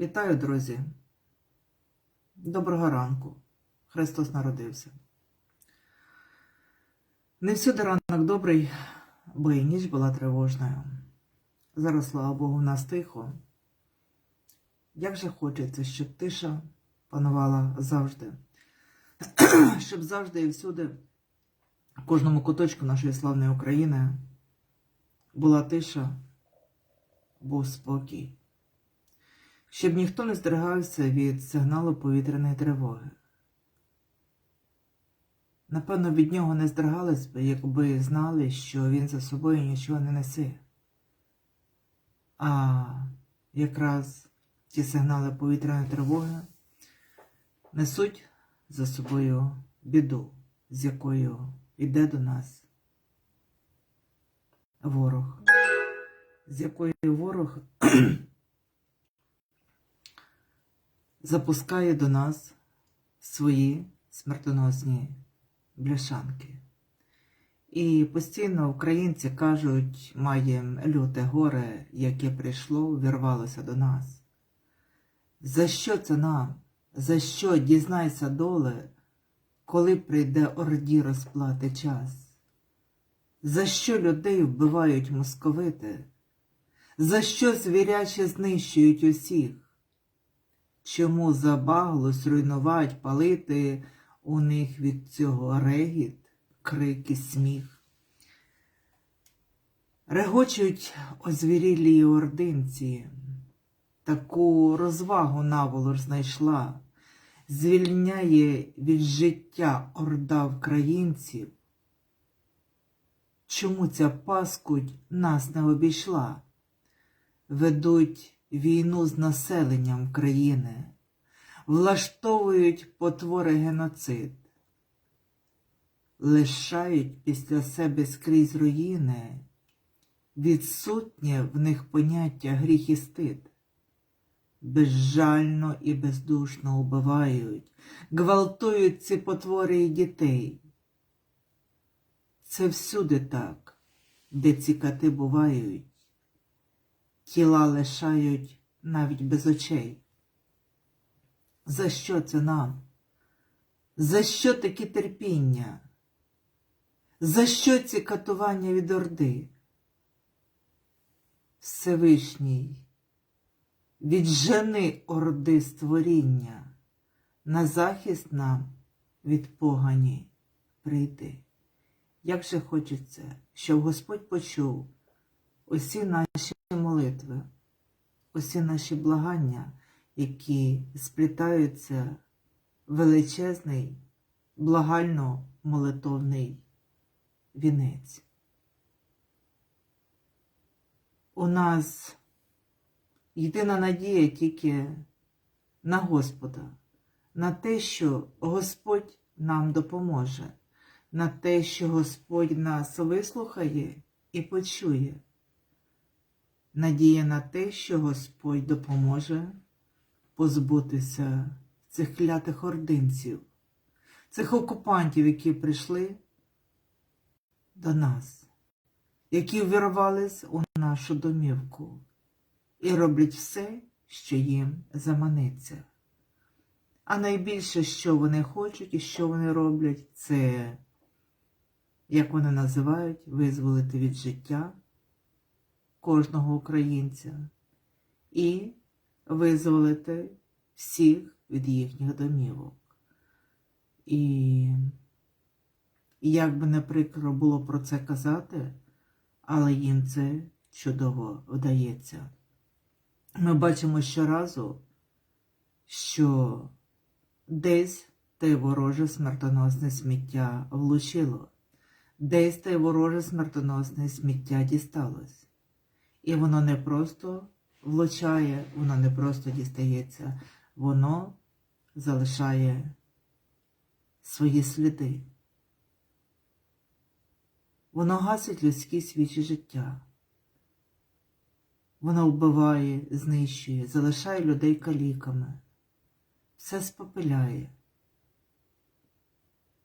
Вітаю, друзі. Доброго ранку. Христос народився. Не всюди ранок добрий, бо і ніч була тривожною. Зараз, слава Богу, в нас тихо. Як же хочеться, щоб тиша панувала завжди, щоб завжди і всюди, в кожному куточку нашої славної України була тиша, був спокій щоб ніхто не здригався від сигналу повітряної тривоги. Напевно, від нього не здригались би, якби знали, що він за собою нічого не несе. А якраз ті сигнали повітряної тривоги несуть за собою біду, з якою йде до нас ворог, з якою ворог запускає до нас свої смертоносні бляшанки. І постійно українці кажуть, маєм люте горе, яке прийшло, вірвалося до нас. За що це нам? За що дізнайся доле, коли прийде орді розплати час? За що людей вбивають московити? За що звіряче знищують усіх? Чому забаглось руйнувать, палити у них від цього регіт, крики, сміх? Регочуть озвірілі ординці, таку розвагу наволоч знайшла, звільняє від життя орда українців. Чому ця паскудь нас не обійшла? Ведуть війну з населенням країни, влаштовують потвори геноцид, лишають після себе скрізь руїни, відсутнє в них поняття гріх і стид, безжально і бездушно убивають, гвалтують ці потвори і дітей. Це всюди так, де ці кати бувають тіла лишають навіть без очей. За що це нам? За що такі терпіння? За що ці катування від орди? Всевишній, віджени орди створіння, на захист нам від погані прийти. Як же хочеться, щоб Господь почув усі наші молитви, усі наші благання, які сплітаються величезний, благально-молитовний вінець. У нас єдина надія тільки на Господа, на те, що Господь нам допоможе, на те, що Господь нас вислухає і почує надія на те, що Господь допоможе позбутися цих клятих ординців, цих окупантів, які прийшли до нас, які вирвались у нашу домівку і роблять все, що їм заманеться. А найбільше, що вони хочуть і що вони роблять, це, як вони називають, визволити від життя кожного українця і визволити всіх від їхніх домівок. І як би не прикро було про це казати, але їм це чудово вдається. Ми бачимо щоразу, що десь те вороже смертоносне сміття влучило, десь те вороже смертоносне сміття дісталось. І воно не просто влучає, воно не просто дістається, воно залишає свої сліди. Воно гасить людські свічі життя. Воно вбиває, знищує, залишає людей каліками, все спопиляє.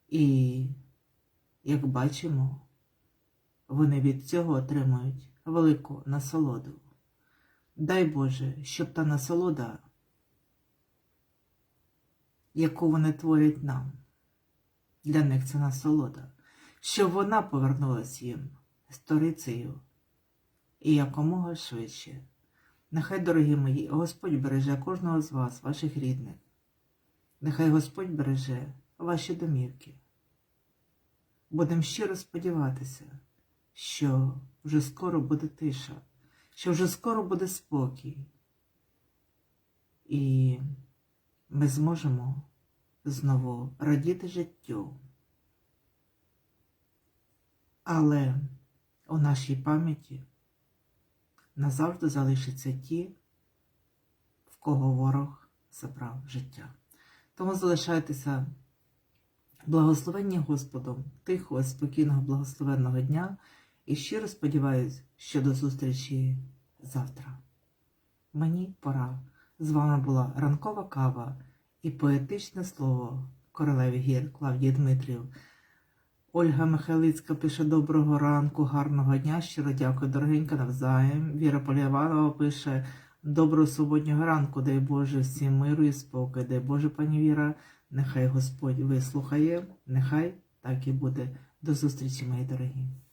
І, як бачимо, вони від цього отримують велику насолоду. Дай Боже, щоб та насолода яку вони творять нам. Для них це насолода, щоб вона повернулась їм сторицею і якомога швидше. Нехай, дорогі мої, Господь береже кожного з вас, ваших рідних. Нехай Господь береже ваші домівки. Будемо щиро сподіватися, що вже скоро буде тиша, що вже скоро буде спокій. І ми зможемо знову радіти життю. Але у нашій пам'яті назавжди залишаться ті, в кого ворог забрав життя. Тому залишайтеся благословенні Господом, тихого, спокійного, благословенного дня і щиро сподіваюсь, що до зустрічі завтра. Мені пора. З вами була ранкова кава і поетичне слово королеві гір Клавдії Дмитрів. Ольга Михайлицька пише доброго ранку, гарного дня. Щиро дякую, дорогенька, навзаєм. Віра Поліванова пише доброго суботнього ранку, дай Боже всім миру і спокою. Дай Боже, пані Віра, нехай Господь вислухає, нехай так і буде. До зустрічі, мої дорогі.